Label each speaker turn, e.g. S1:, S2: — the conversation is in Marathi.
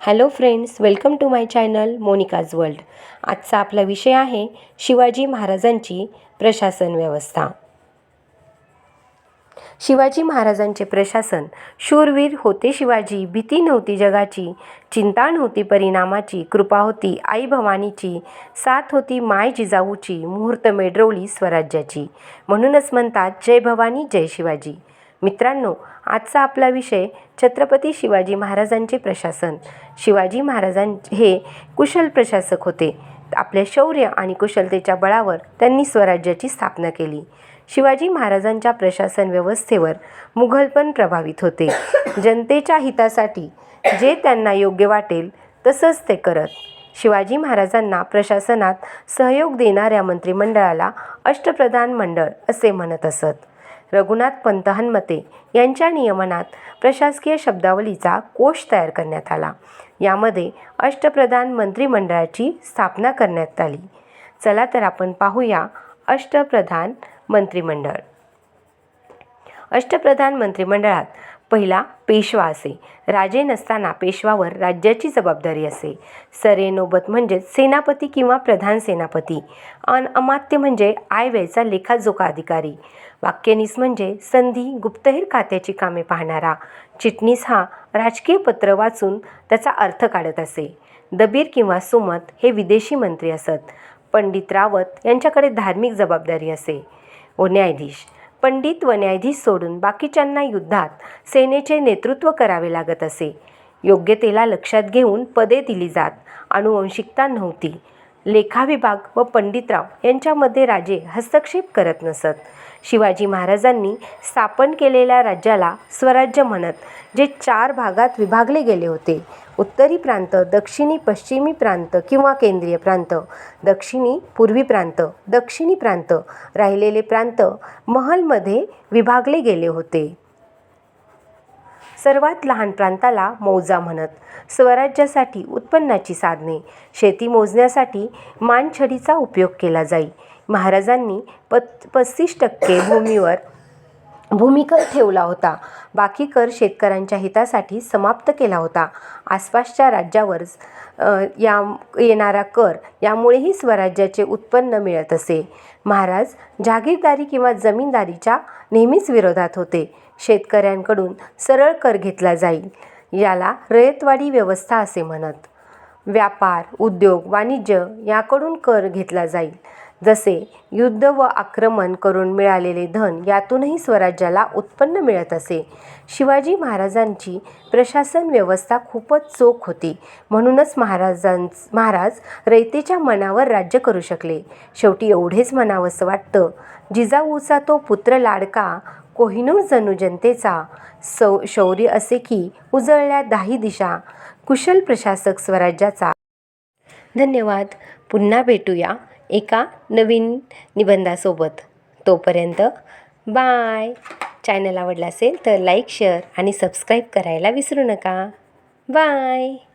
S1: Hello friends welcome to my channel Monika's world आजचा आपला विषय आहे शिवाजी महाराजांची प्रशासन व्यवस्था. शिवाजी महाराजांचे प्रशासन शूरवीर होते शिवाजी भीती नव्हती जगाची चिंता नव्हती परिणामाची कृपा होती आई भवानीची साथ होती माय जिजाऊची मुहूर्त मेडरवली स्वराज्याची. म्हणूनच म्हणतात जय भवानी जय शिवाजी. मित्रांनो आजचा आपला विषय छत्रपती शिवाजी महाराजांचे प्रशासन. शिवाजी महाराजां हे कुशल प्रशासक होते. आपल्या शौर्य आणि कुशलतेच्या बळावर त्यांनी स्वराज्याची स्थापना केली. शिवाजी महाराजांच्या प्रशासन व्यवस्थेवर मुघल पण प्रभावित होते. जनतेच्या हितासाठी जे त्यांना योग्य वाटेल तसंच ते करत. शिवाजी महाराजांना प्रशासनात सहयोग देणाऱ्या मंत्रिमंडळाला अष्टप्रधान मंडळ असे म्हणत असत. रघुनाथ पंत हनमते यांच्या नियमनात प्रशासकीय शब्दावलीचा कोश तयार करण्यात आला. यामध्ये अष्टप्रधान मंत्रिमंडळाची स्थापना करण्यात आली. चला तर आपण पाहूया अष्टप्रधान मंत्रिमंडळ. अष्टप्रधान मंत्रिमंडळात पहिला पेशवा असे. राजे नसताना पेशवावर राज्याची जबाबदारी असे. सरे नोबत म्हणजेच सेनापती किंवा प्रधान सेनापती. अन अमात्य म्हणजे आयव्ययचा लेखाजोखा अधिकारी. वाक्यनीस म्हणजे संधी गुप्तहेर खात्याची कामे पाहणारा. चिटणीस हा राजकीय पत्र वाचून त्याचा अर्थ काढत असे. दबीर किंवा सुमत हे विदेशी मंत्री असत. पंडित रावत यांच्याकडे धार्मिक जबाबदारी असे. व न्यायाधीश पंडित व न्यायाधीश सोडून बाकीच्यांना युद्धात सेनेचे नेतृत्व करावे लागत असे. योग्यतेला लक्षात घेऊन पदे दिली जात. अनुवंशिकता नव्हती. लेखाविभाग व पंडितराव यांच्यामध्ये राजे हस्तक्षेप करत नसत. शिवाजी महाराजांनी स्थापन केलेल्या राज्याला स्वराज्य म्हणत जे चार भागात विभागले गेले होते. उत्तरी प्रांत दक्षिणी पश्चिमी प्रांत किंवा केंद्रीय प्रांत दक्षिणी पूर्वी प्रांत दक्षिणी प्रांत राहिलेले प्रांत महलमध्ये विभागले गेले होते. सर्वात लहान प्रांताला मौजा म्हणत स्वराज्यासाठी उत्पन्नाची साधने शेती मोजण्यासाठी मानछडीचा उपयोग केला जाई. महाराजांनी पत् पस्तीस टक्के भूमीवर भूमिकर ठेवला होता. बाकी कर शेतकऱ्यांच्या हितासाठी समाप्त केला होता. आसपासच्या राज्यावर या येणारा कर यामुळेही स्वराज्याचे उत्पन्न मिळत असे. महाराज जागीरदारी किंवा जमीनदारीच्या नेहमीच विरोधात होते. शेतकऱ्यांकडून सरळ कर घेतला जाईल याला रयतवाडी व्यवस्था असे म्हणत. व्यापार उद्योग वाणिज्य याकडून कर घेतला जाईल. जसे युद्ध व आक्रमण करून मिळालेले धन यातूनही स्वराज्याला उत्पन्न मिळत असे. शिवाजी महाराजांची प्रशासन व्यवस्था खूपच चोख होती. म्हणूनच महाराजां महाराज रयतेच्या मनावर राज्य करू शकले. शेवटी एवढेच म्हणावंसं वाटतं जिजाऊचा तो पुत्र लाडका कोहिनूर जणू जनतेचा सौ शौर्य असे की उजळल्या दाही दिशा कुशल प्रशासक स्वराज्याचा. धन्यवाद. पुन्हा भेटूया. एका नवीन निबंधासोबत. तोपर्यंत बाय. चॅनल आवडला असेल तर लाईक शेअर आणि सबस्क्राईब करायला विसरू नका. बाय